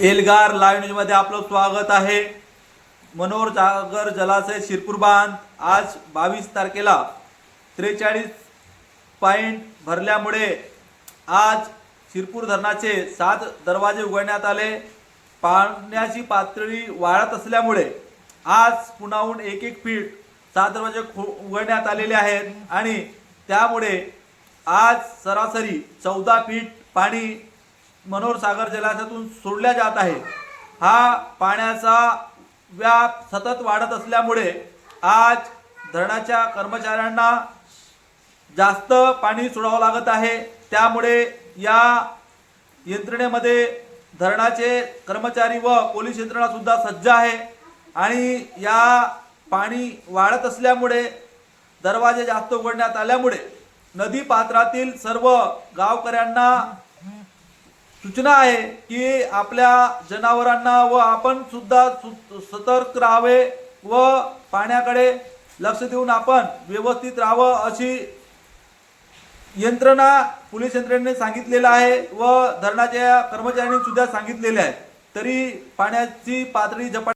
Elgar live न्यूजमध्ये आपलं स्वागत आहे. मनोहर जागर जलाशय शिरपूर बांध आज बावीस तारखेला त्रेचाळीस पॉईंट भरल्यामुळे आज शिरपूर धरणाचे सात दरवाजे उघडण्यात आले. पाण्याची पातळी वाढत असल्यामुळे आज पुन्हाहून एक एक फीट सात दरवाजे खो उघडण्यात आलेले आहेत. आणि त्यामुळे आज सरासरी चौदा फीट पाणी मनोहर सागर जलाशयातून सोडल्या जात आहे हा पाण्याचा व्याप सतत वाढत असल्यामुळे आज धरणाच्या कर्मचाऱ्यांना जास्त पाणी सोडावं लागत आहे. त्यामुळे या यंत्रणेमध्ये धरणाचे कर्मचारी व पोलीस यंत्रणासुद्धा सज्ज आहे आणि या पाणी वाढत असल्यामुळे दरवाजे जास्त उघडण्यात आल्यामुळे नदी पात्रातील सर्व गावकऱ्यांना सूचना आहे की आपल्या जनावरांना व आपण सुद्धा सु- सतर्क राहावे व पाण्याकडे लक्ष देऊन आपण व्यवस्थित राहावं अशी यंत्रणा पोलीस यंत्रणेने सांगितलेलं आहे व धरणाच्या कर्मचाऱ्यांनी सुद्धा सांगितलेले आहे. तरी पाण्याची पातळी झपाट